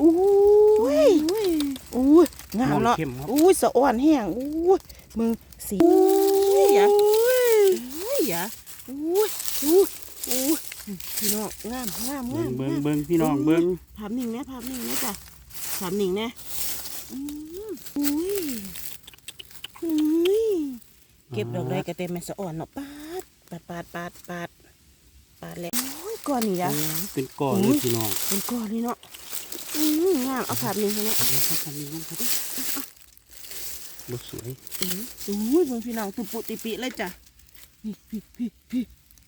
อู้ยอู้ยงามเนาะเข้มครับอู้ยสะอ่อนแห้งอู้ยมึงสีอู้ยอย่าอู้ยอย่าอู้ยอู้ยอู้ยพี่น้องงามงามเบิ่งางมเบิ่งงามเบิ่งพี่น้องเบิ่งภาพนิ่งนะภาพนิ่งนะจ้ะภาพนิ่งนะอืมอุ้ยอุ้ยเก็บดอกได้กระเต็มแม่สะอ่อนเนาะปาดปาดปาดปาดปาดปาดแล้วโอ้ยก้อนนี่โอ้ยะเป็นก้อนเลยพี่น้องเป็นก้อนเลยเนาะ อืมงามเอาภาพนิ่งให้เนี่ยเอาไปทำนี่กันครับบสวยอืมอุ้ยเบิ่งพี่น้องตุปุติปิเลยจ้ะนี่พี่พี่พี่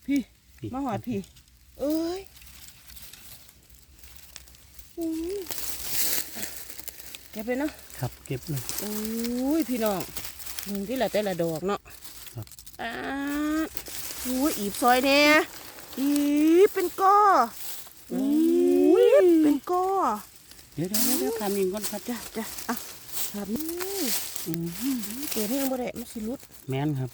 พี่พี่มาหอดพี่เอ้ยอืมเก็บไปเนาะครับเก็บเลยโอ้ยพี่น้องมึงที่ละแต่ละดอกเนาะครับอ่าโอ้ยอีบซอยเนี่ยอีบเป็นก้ออี บเป็นก้อเดี๋ยวเดี๋ยวเดี๋ยวทำเองก่อนครับจ้ะจ้ะอะครับนี่อืมเกิดให้ยังบ่ได้มันสิรุดแม่นครับ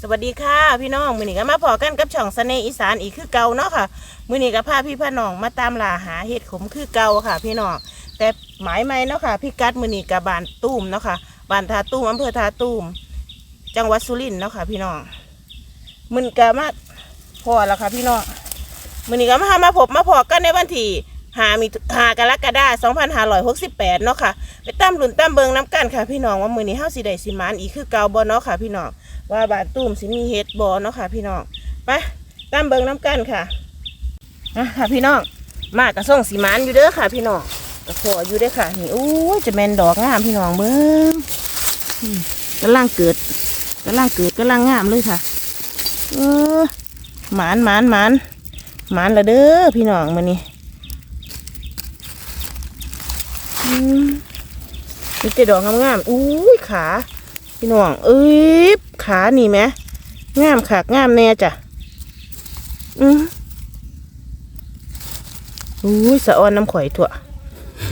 สวัสดีค่ะ พี่น้องมื้อนี้ก็มาพอกันกับช่องเสน่ห์อีสานอีกคือเก่าเนาะค่ะมื้อนี้ก็พาพี่พ่อน้องมาตามล่าหาเห็ดขมคือเก่าค่ะ พี่น้องแต่หมายไม่เนาะค่ะพี่กัดมื้อนี้กับบ้านตุ้มเนาะค่ะบ้านทาตุ้มอำเภอทาตุ้มจังหวัดสุรินทร์เนาะค่ะ พี่น้องมื้อนี้ก็มาพอแล้วค่ะ พี่น้อง มื้อนี้ก็มาหามาพบมาพอกันในวันที่หามีหากรกฎาคม2568 เนาะค่ะ ไปตามหลุนตามเบิงน้ำกันค่ะ พี่น้องว่ามื้อนี้เฮาสิได้สิมานอีกคือเก่าบ่เนาะค่ะ พี่น้องว่าบานตุ้มสิมีเฮ็ดบอเนาะค่ะ พี่น้องไปตามเบิงน้ำกันค่ะนะค่ะ พี่น้องมากระส่งสีมันอยู่เด้อค่ะ พี่น้องกระขออยู่เด้อค่ะ นี่อู้จะแมนดอกงามพี่น้องเบิ้งอืมกำลังเกิดกำลังเกิดกำลังงามเลยค่ะ เออหมานหมานหมานมาน ละเด้อพี่น้องมานี่อืมมีแต่ดอกงามๆอู้ยขา พี่น้อง เอ้ยขานี่ไหมงามขากงามแน่จ้ะ อืออุ้ยสะออนน้ำข่อยถั่ว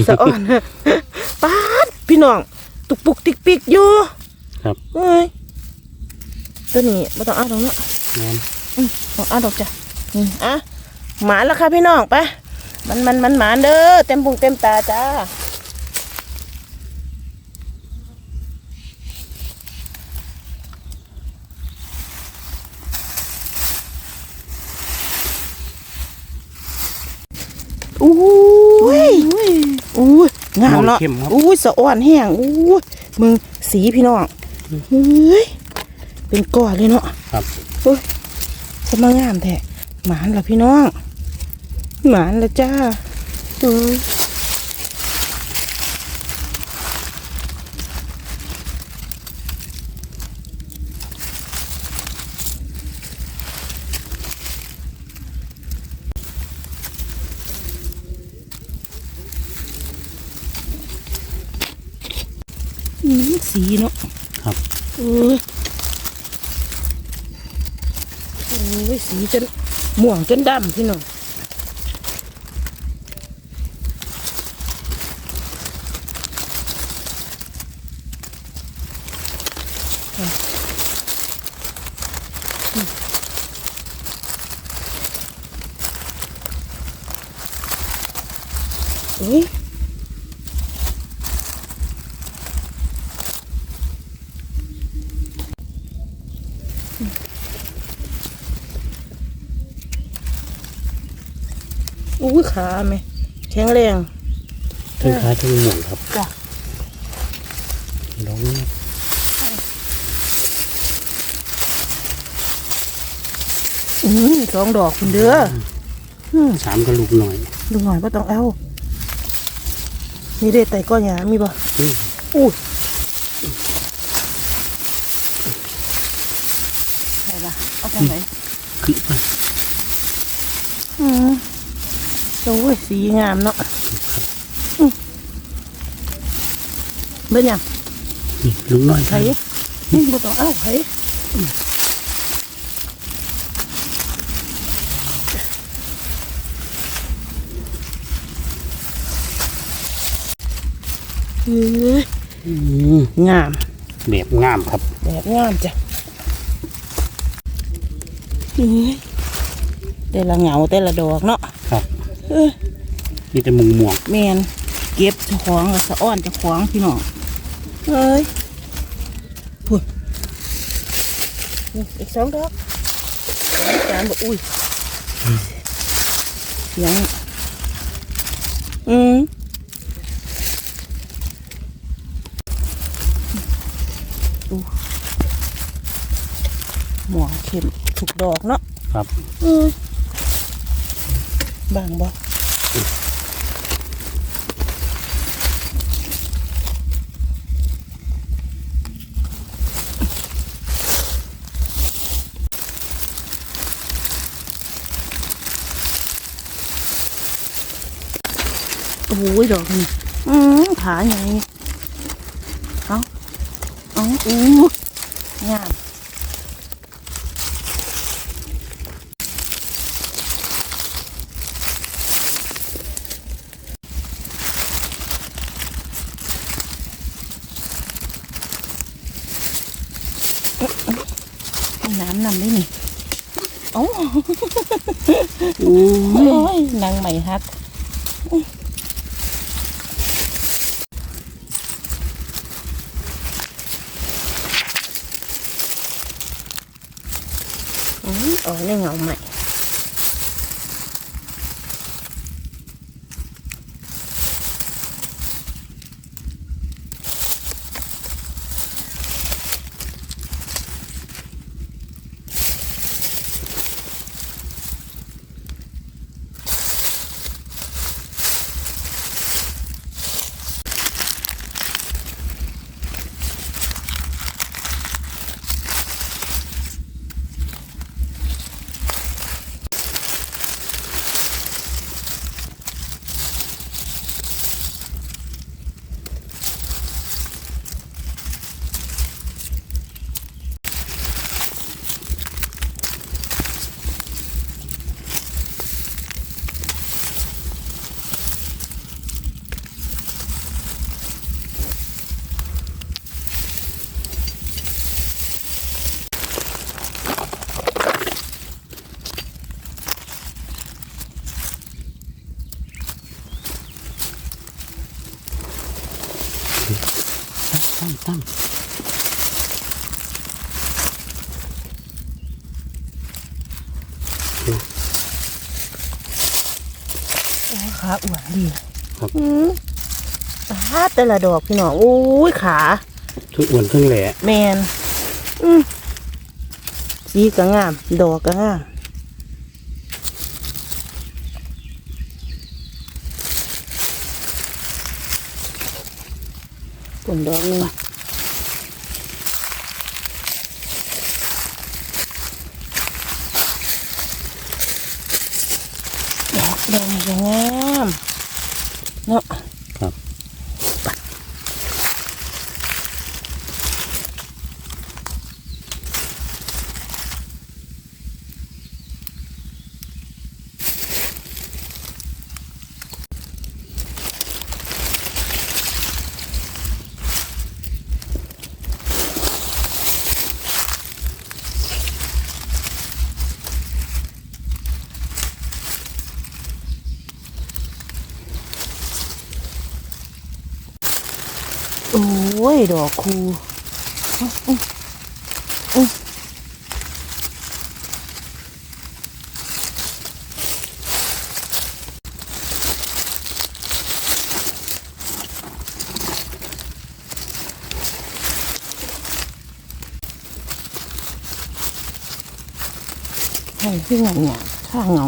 สะออนป๊าดพี่น้อง ตุกปุกติกปิกอยู่ครับเอ้ยตัวนี้ไม่ต้องเอาตรงเนาะแม่นอืมต้องเอาดอกจ้ะนี่อะ หมาแล้วค่ะพี่น้องไปมันมันมันหมาเด้อเต็มพุงเต็มตาจ้าอู้ยอู้ยงามเนาะเข้มครับอู้ยสะอ่อนแห้งอู้ยมึงสีพี่น้องเฮ้ยเป็นก้อนเลยเนาะครับอุ้ยสมางามแท้หมานละพี่น้อง หมานละจ้าเอ้ยอืมสีเนาะ ครับเออโอ้ยสีจนม่วงจนดำพี่น้อง อุ้ยอุ้ยขาไหมแข็งแรงถึงขาถึงหมุนครับจ้ะน้อง อืมสองดอกคุณเด้ออืมสามกระลูกหน่อยดูหน่อยว่าต้องเอามีเด็ดไต่ก้อนหยามีบ่อืมอู้ยไหนล่ะเอาทางไหนคือไปอืมโอ้ยสีงามเนาะอืมเบิ่งยังนี่ลูกน้อยไผนี่บ่ต้องเอาไผเอ้ย อืม งาม แบบงามครับ แบบงามจ้ะเอ้ยแต่ละเหงาแต่ละดอกเนาะครับเออมีแต่มุงม่วงแมนเก็บเจ้าของกับสะอ้อนเจ้าของพี่น้องเอ้ยพุ่นนี่อีกสองดอกจานบอกอุ้ยเสียงอืมดูหมวงเข็มถูก ดอกเนาะครับอืมบางบ่โอ้ยดอกนี่อืมขาใหญ่เอาเอาอู้งามเอาน้ำนำได้นี่โอ้ โอ้ โอ้ยนางใหม่ฮัก อืมอ๋อ ดีครับ อืมตาแต่ละดอกพี่น้องโอ้ยขาทุกอ้วนเครื่องแหล่แมนอืมสีก็งาม ดอกก็งามผลดอกหนึงดอกแดงก็งาม เนาะ ดอกคูให้พี่เงาเนี่ยข้างเงา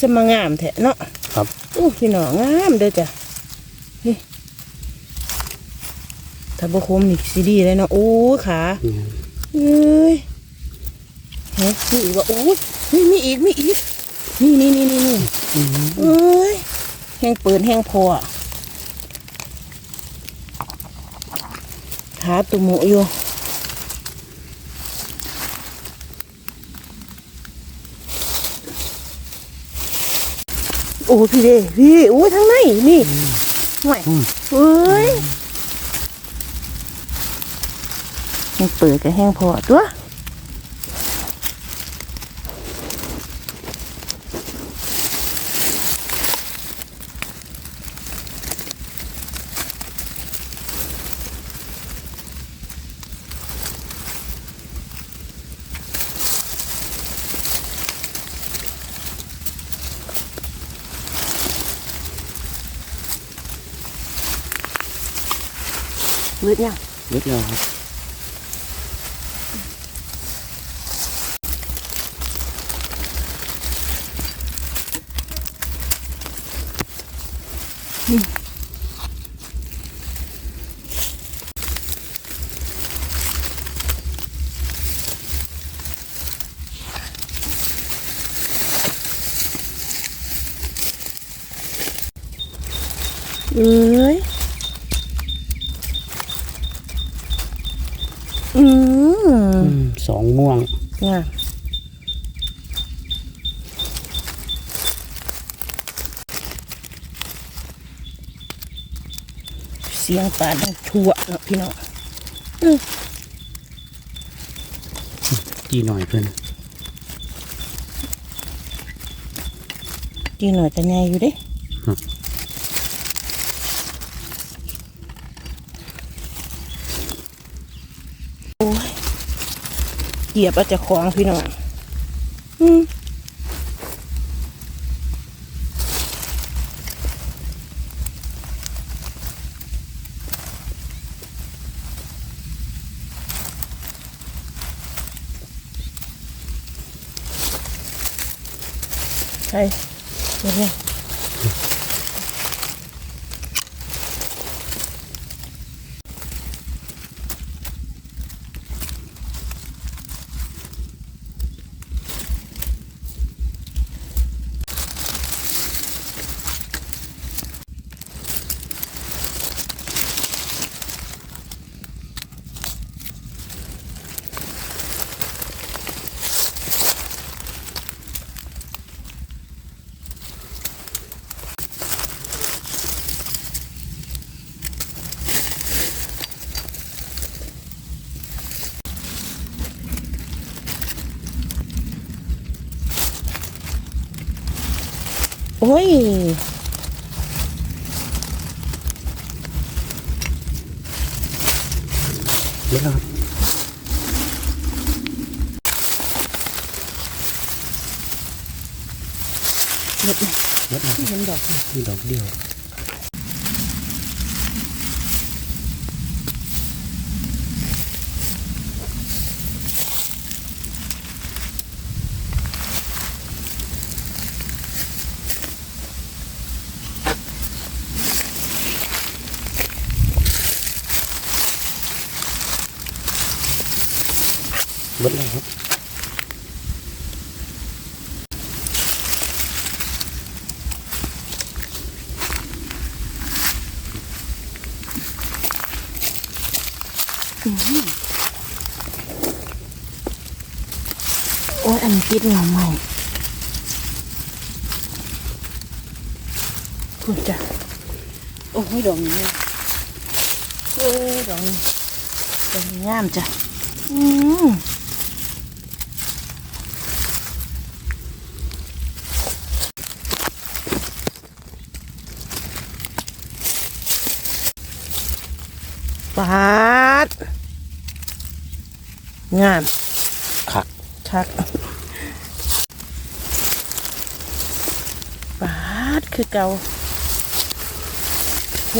สมางามแท้เนาะครับโอ้พี่น้องงามเด้อจ้ะนี่ถ้าบ่คมนี่สิดีเลยเนาะโอ้ยขาอืมเอ้ยเฮ้ยมีอีกวะโอ้ยนี่มีอีกมีอีกนี่นี่นี่นี่นี่อืมเอ้ยแห้งเปิดแห้งพออะขาตุ่มอยู่ โอ้พี่เด้พี่โอ้ยทั้งในนี่ห่วยอืมเอ้ยยังเปิดกับแห้งพอตัว มืดยังเล็กแล้วครับ เอ้ยอืม อืมสอง ม่วงงามเสียงปลาดังชั่วเนาะพี่น้องจีหน่อยเพิ่นกินหน่อยแต่แน่อยู่เด้ ครับ โอ้ย เหยียบเอาจะคล้องพี่น้องอืมใช่เดี๋ยว อ้ยเล็กแล้วครับเด็ดเล็กแล้วที่เห็นดอกมีดอกเดียว อ้ยอันนี้ติดเงาใหม่พูดจ้ะโอ้ยดอกนี้โอ้ยดอกนี้ดอกนี้งามจ้ะอืมปาดงามคักชักปาด คือเกา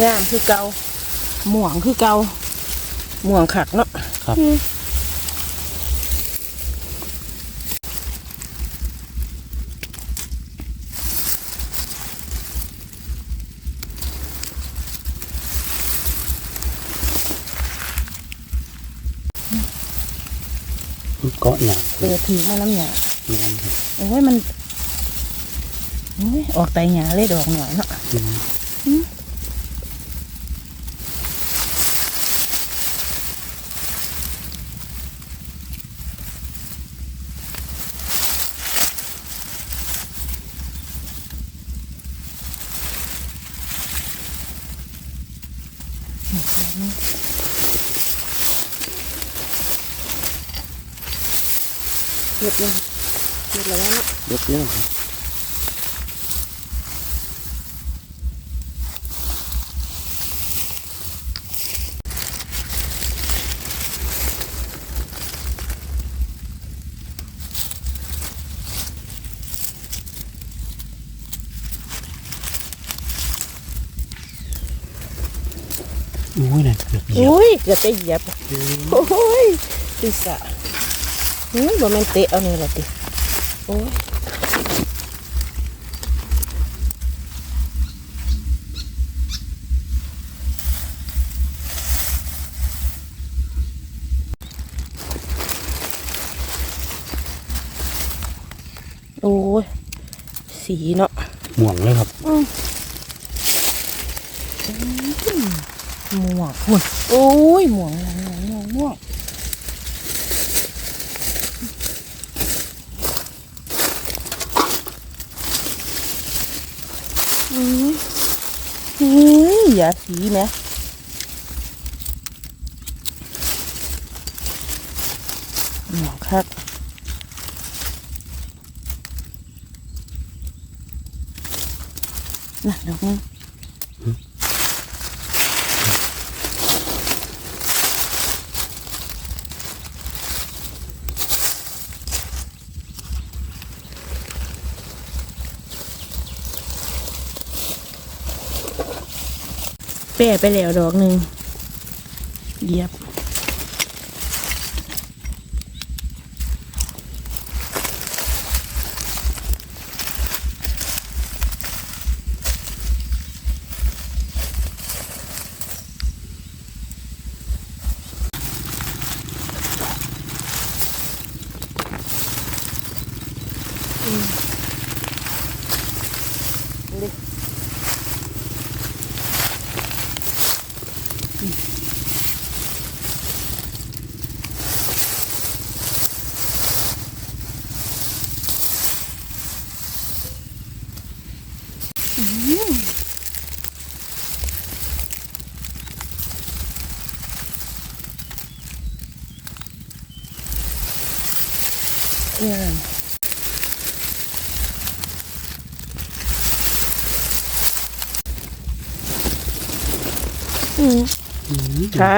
งามคือเกาหม่วงคือเกาหม่วงขักเนาะครับอืมเกาะหยางเปิดถือมาน้ำหยาแม่นครับโอ้ยมันโอ้ยออกไตหยาเลยดอกหน่อยเนาะ แม่น เห็ดยังเห็ดแล้วนะ เด็ดเยอะครับ อุ้ยนั่นเกือบเหยียบอุ้ยเกือบจะเหยียบโอ้ยติสะอืมบ่แม่นเตะเอานี่ละติโอ้ยโอ้ยสีเนาะห่วงเลยครับ ม่ วงหุ่นโอ้ยม่วงม่วงม่วงม่วงม่วงอืมอืมอย่าสีแหมม่วงคักน่ะดอกนึง แปะไปแล้วดอกหนึ่งเหยียบ เอออืม ขา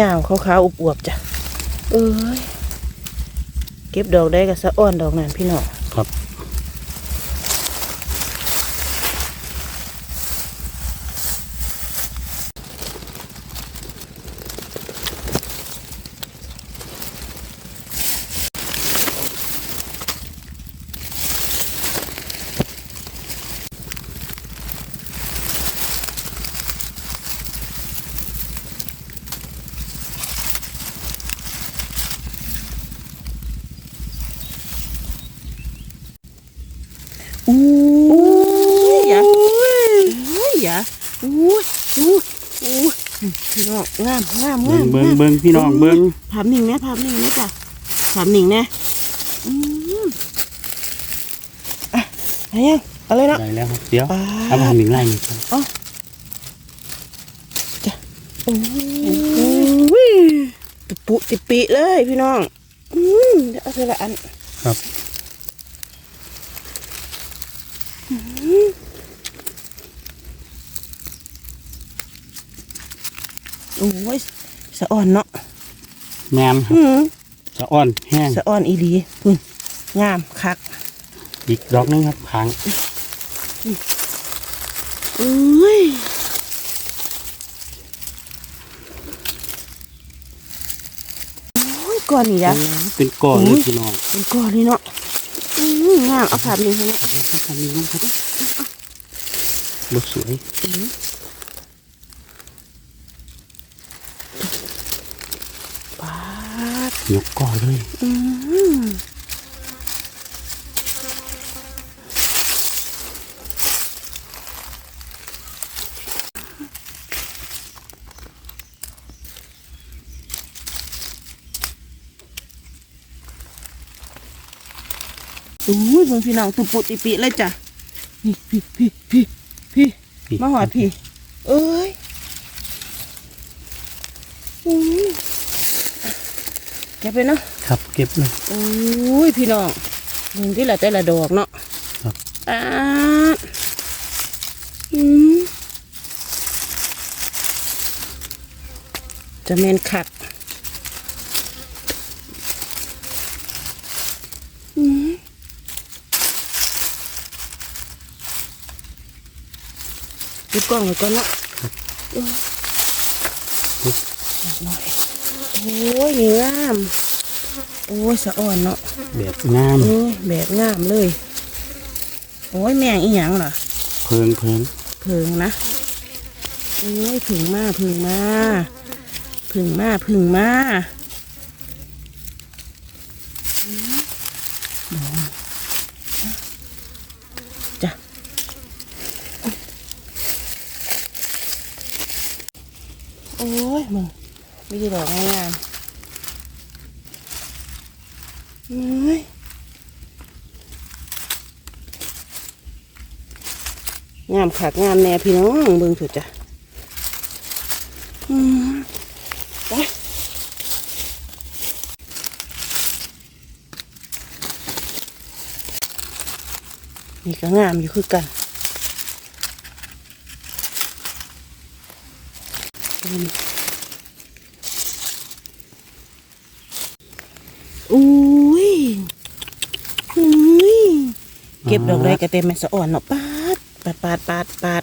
ยาวๆขาวๆอวบๆจ้ะเอ้ยเก็บดอกได้กับสะอ้อนดอกนั่นพี่น้อง ครับ อู้ยอย่าอุ้ยอย่าอุ้ยอุ้ยอุ้ยพี่น้อ งงามงามเบิ้งางมเบิ้งงามเบิ้งพี่น้องเบิ้งภาพนิ่งนะภาพนิ่งนะจ้ะภาพนิ่งนะอืมอะอะไรยังเอาเลยเนาะได้แล้วครับเดี๋ยวป้าเอามาหนึ่งไล่หนึ่งครับโอ้ยตุปุติปิเลยพี่น้อง อืมเดี๋ยวเอาเสละอันครับ โอ้ย สะอ่อนเนาะแมนครับอืมจะอ่อนแห้งสะอ่อนอีดีนี่งามคัก อีกดอกหนึงครับค้างอุ้ยโอ้ยก่อนนี่ยะเป็นก้อนเลยพี่น้องเป็นก่อนนี่เนาะอืมงามเอาภาพนี้ใช่ไหมเอาครับทำนี้นะครับบสวย ป้าด ยกก้อนเลยอืมอุ้ยเพิ่นพี่น้องตุปุติปิเลยจ้ะนี่พี่พี่พี่พี่พี่มาหอดพี่ เอ้ยอุ้ย ก็บไปเนาะครับเก็บเลยโอ้ยพี่น้องเห็นที่ละแต่ละดอกเนาะครับอ่าอืมจะเมนขัดอืมดูกล้องไว้ก่อนเนาะเออหน่อย โอ้ยนี่งามโอ้ยสะอ่อนเนาะแบบงามโอ้ยแบบงามเลย โอ้ยแมงอีหยังเหรอเพิงเพิงเพิงนะโอ้ยผึ่งมาผึ่งมาผึ่งมาผึ่งมาจ้ะโอ้ยมึง ไม่ได้ดอกงามๆเอ้ยงามขากงามแน่พี่น้องเบิ่งสุดจ้ะมไปนี่ก็งามอยู่คือกันอืมยอุ้ย เก็บดอกไรก็เต็มแม่สะอ่อนเนาะปาดปาดปาดปาดปาด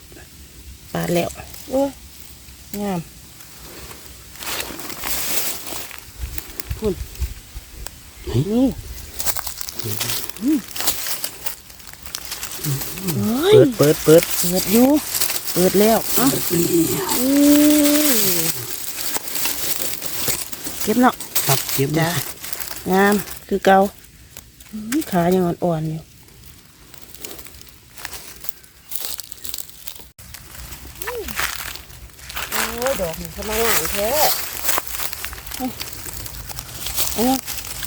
ปาดแล้วโอ้ยงามคุณนี่เปิดเปิดเปิดเปิดอยู่เปิดแล้วอะเก็บเนาะครับเก็บจ้ะงามคือเกาขายังอ่อนๆอยู่โอ้ย ดอกนี่กำลังงามแท้เอ้ย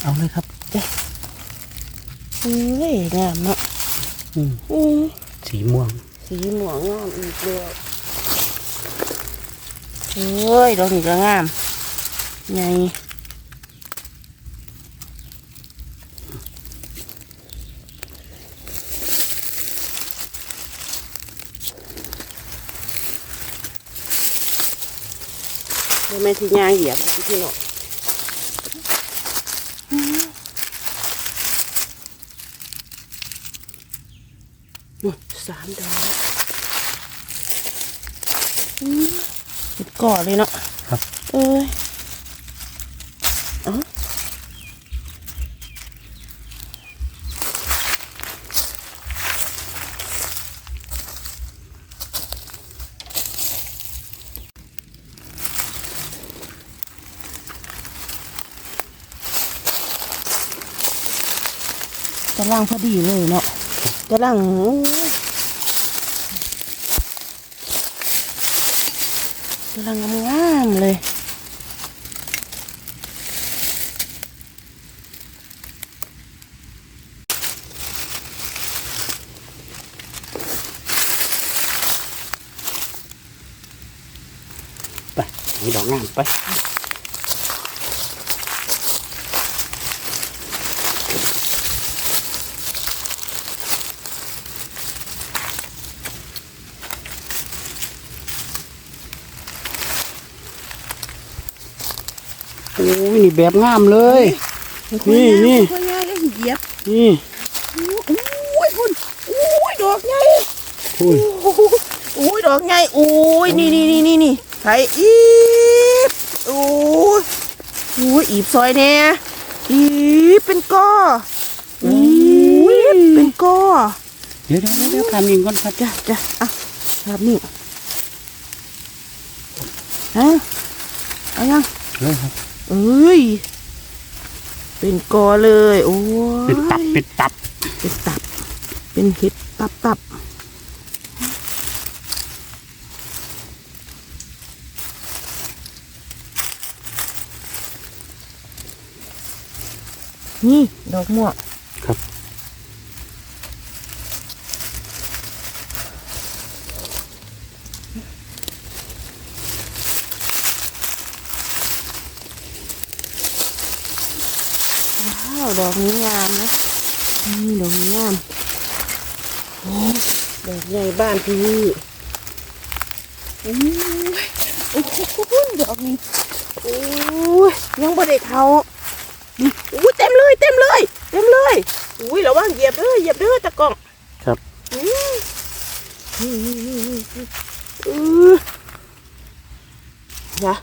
เอาเลยครับเอ้ยงามเนาะอืมอือสีม่วง สีหมวงงามอีกแล้วโอ้ยดอกนี่ก็งามไงเดี๋ยวแม่ที่ย่างเหยียบพี่พี่น้องอุ๊ยสามดอกอืมเป็นก่อเลยเนาะครับ เอ้ย ล่างพอดีเลยเนาะจะล่างโอ้ยจะล่างงามๆเลยไปให้ดอกงามไป แบบงามเลย นี่นี่ค่อยย่างแล้วเหยียบนี่โอ้ยคุณโอ้ยดอกใหญ่อุ้ยโอ้โหโอ้ยดอกใหญ่โอ้ยนี่นี่นี่นี่นี่ไผ่อีบโอ้ยโอ้ยอีบซอยเนี่ยอีบเป็นก้ออีบเป็นก้อเดี๋ยวเดี๋ยวเดี๋ยวทำยิงก่อนครับจ้ะจ้ะอะครับนี่ฮะเอายังเลยครับ เอ้ย เป็นกอเลย โอ้ยเป็นตับเป็นตับ เป็นตับ เป็นเห็ดตับตับนี่ ดอกม่วงครับ โาวดอก นี้งามนะนี่ดอกนี้งามโอ้ดอกใหญ่บ้านพี่โอ้ยโอ้โหดอกนี้โอ้ยยังบ่ได้เขานี่อู้เต็มเลยเต็มเลยเต็มเลยอุ้ยระวังเหยียบเด้อเหยียบเด้อตะกล้องครับอืมนี่นี่นี่นี่อือนะ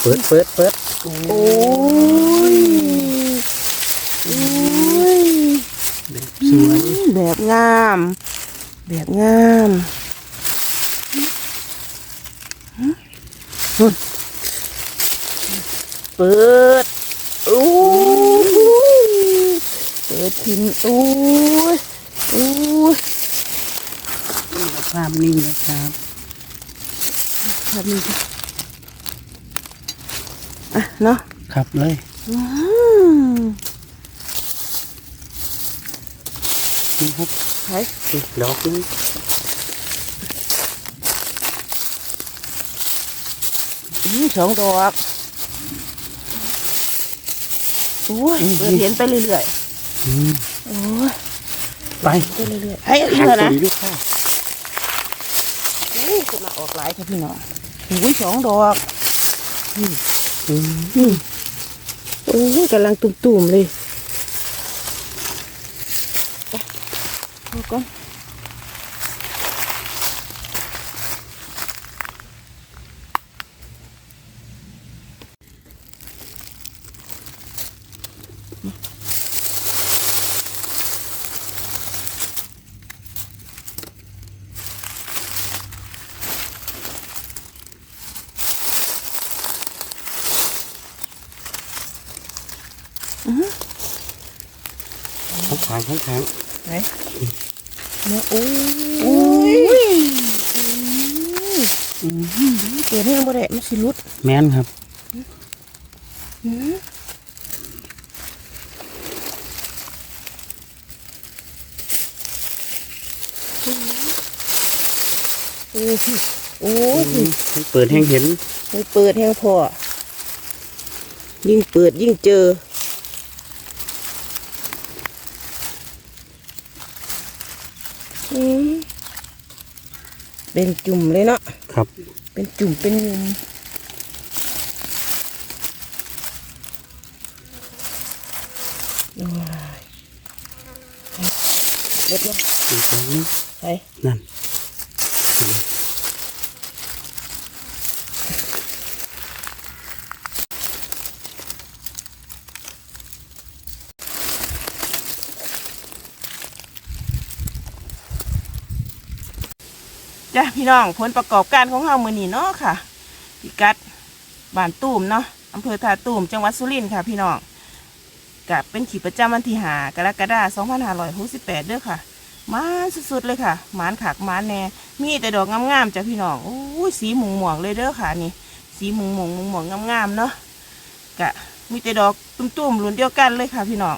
เปิดเปิดเปิดโอ้ยโอ้ย แบบ สวยแบบงาม แบบงามเปิดโอ้ยเปิดพินโอ้ยโอ้ยภาพนิ่งเลยครับแบบนี้ค่ะอะเนาะครับเลย อืม นี่ครับไปอีกดอกหนึงอืมสองดอกโอ้ยเปิดเห็นไปเรื่อยอืมๆโอ้ยไปไปเรื่อยๆให้อีกหางแล้วตุ่นะมอยู่ค่ะโอ้ยจะมาออกหลายค่ะพี่น้องโอ้ยสองดอกอืมนี่โอ้ยกำลังตุ่มๆเลยไป เอาก่อนอื้อหือ ข้างทางข้างทาง ไหนเนี่ยโอ้ยโอ้ย อืม เปิดให้ยังบ่ได้มันสิหลุด แม่นครับโอ้ยโอ้ยมันเปิดแห้งเห็นเปิดแห้งพอยิ่งเปิดยิ่งเจอเป็นจุ่มเลยเนาะครับ เป็นจุ่มเป็นยุมโอ้ย เล็ดเนาะอีกดอกหนึงไปนั่นจ้ะพี่น้องผลประกอบการของเฮามื้อนี้เนาะค่ะพิกัดบ้านตูมเนาะอำเภอท่าตูมจังหวัดสุรินทร์ค่ะพี่น้อง กับเป็นขีประจำวันที่หากรกฎาคม2568เด้อค่ะมานสุดๆเลยค่ะมานขากมานแน่มีแต่ดอกงามๆจ้ะพี่น้องโอ้ยสีหม่วงเลยเด้อค่ะนี่ สีหม่วงๆม่วงๆงามๆเนาะกะมีแต่ดอกตุ้มๆรุ่นเดียวกันเลยค่ะพี่น้อง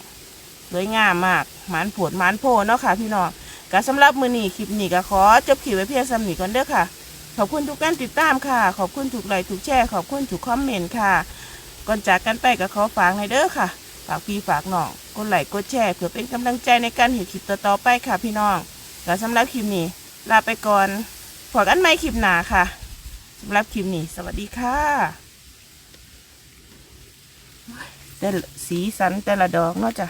สวยงามมากมานผวดมานโพเนาะค่ะ พี่น้องก็สำหรับมือนี้คลิปนี้ก็ขอจบคลิปไว้เพียงสำนีก่อนเด้อค่ะ ขอบคุณทุกการติดตามค่ะ ขอบคุณทุกไลค์ทุกแชร์ขอบคุณทุกคอมเมนต์ค่ะก่อนจากกันไปก็ขอฝากในอยเด้อค่ะ ฝากพี่ฝากน้องกดไลค์กดแชร์เพื่อเป็นกำลังใจในการเห็นคลิปต่อๆไปค่ะพี่น้องก็สำหรับคลิปนี้ ลาไปก่อนพบกันใหม่คลิปหน้าค่ะสำหรับคลิปนี้ สวัสดีค่ะแต่สีสันแต่ละดอกเนาะจ้ะ